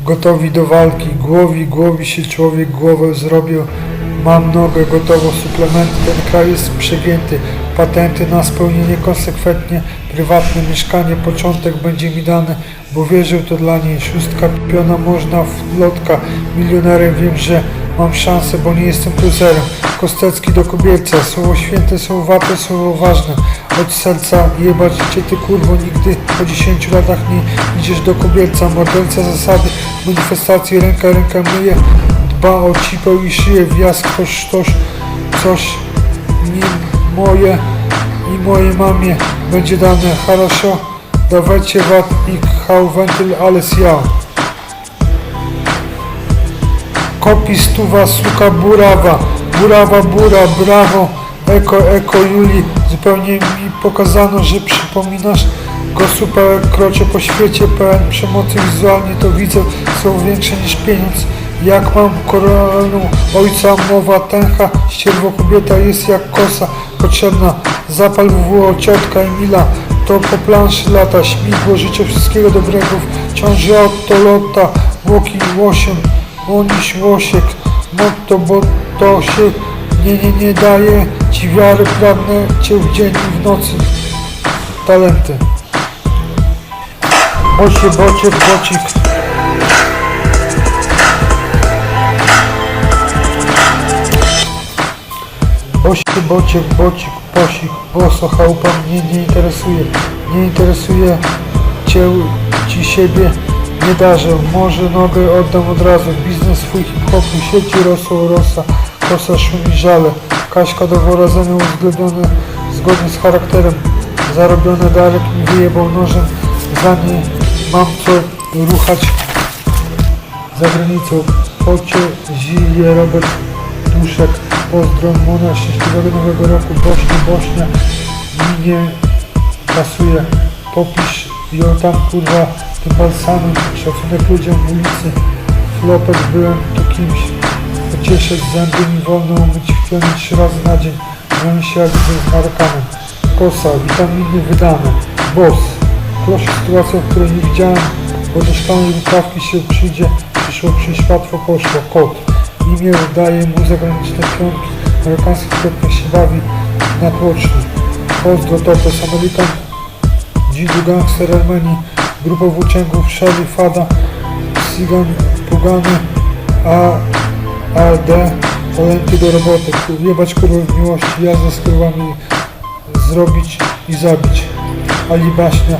gotowi do walki. Głowi, głowi się człowiek, głowę zrobił. Mam nogę gotową, suplementy, ten kraj jest przegięty. Patenty na spełnienie konsekwentnie, prywatne mieszkanie, początek będzie mi dany, bo wierzył to dla niej. Szóstka piona można lotka, milionerem wiem, że Mam szansę, bo nie jestem kruzerem. Kostecki do kobierca. Słowo święte, słowo warte, słowo ważne. Od serca jebać cię ty kurwo. Nigdy po 10 latach nie idziesz do kobierca. Morderca zasady, manifestacji, ręka, ręka myje. Dba o cipę i szyję. Wjazd, ktoś, ktoś, coś. Nim moje i mojej mamie będzie dane. Haraszo, dawajcie watnik, hał, wentyl, ale ja. Kopi stuwa, suka, burawa, burawa, bura, brawo, eko, eko, Juli, zupełnie mi pokazano, że przypominasz go super krocie po świecie, pełen przemocy wizualnie to widzę, są większe niż pieniądz. Jak mam koronę ojca, mowa tęcha, ścierwo kobieta jest jak kosa, potrzebna, zapal w ciotka Emila, to po planszy lata, śmigło, życzę wszystkiego dobrego, w ciąży od to lota, łoki łosiem, Łoniś łosiek, motto, bo to się nie, nie, nie daje ci wiary, pragnę cię w dzień i w nocy. Talenty. Bocie, bocie, bocik. Bosie, bocie, bocik, posik, boso, chałupa mnie nie interesuje. Nie interesuje cię, ci siebie nie darzę. Może nogę oddam od razu. Biznes swój hip-hopu, sieci rosą rosa, kosa szumi żale. Kaśka do wora uwzględnione zgodnie z charakterem. Zarobione Darek mi wyjebał nożem. Za nie mam co ruchać za granicą. Pocie, Zilie, Robert Duszek, pozdro, Mona, szczęśliwego nowego roku, Bośnia, Bośnia, mi nie pasuje, popisz ją tam kurwa tym balsamem, szacunek ludziom w ulicy, flopek byłem tu kimś, pocieszać zęby mi wolno umyć w pionie trzy razy na dzień, miałem się jak z Marokanem, kosa, witaminy wydane, boss, proszę sytuacja, w której nie widziałem, szklanej rukawki się przyjdzie, przyszło przyjść łatwo poszło, kot, imię daje mu zagraniczne piątki, amerykański kwiatek się bawi na tłoczny, pozdro Topes, Amerikan, Dzidu Gangster Armenii, grupa włóczęgów, Shelly, Fada, Sigan, Pugany, A, AD, talenty do roboty, jebać kurwy w miłości, jazda z kurwami, zrobić i zabić. Ali Baśnia,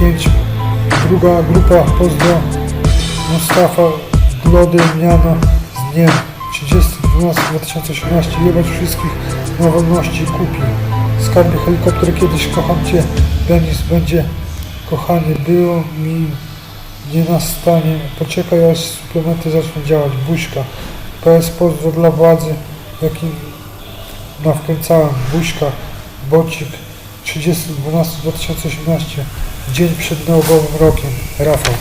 5, druga grupa, pozdro, Mustafa, Glody, Miano, z dniem. 30.12.2018, jebać wszystkich na wolności kupi. Skarbie helikopter, kiedyś kocham Cię, Denis będzie kochanie, było mi nie nastanie, poczekaj aż suplementy zaczną działać, buźka, PS pozdro dla władzy, jaki nawkręcałem, buźka, bocik, 30.12.2018, dzień przed nowym rokiem, Rafał.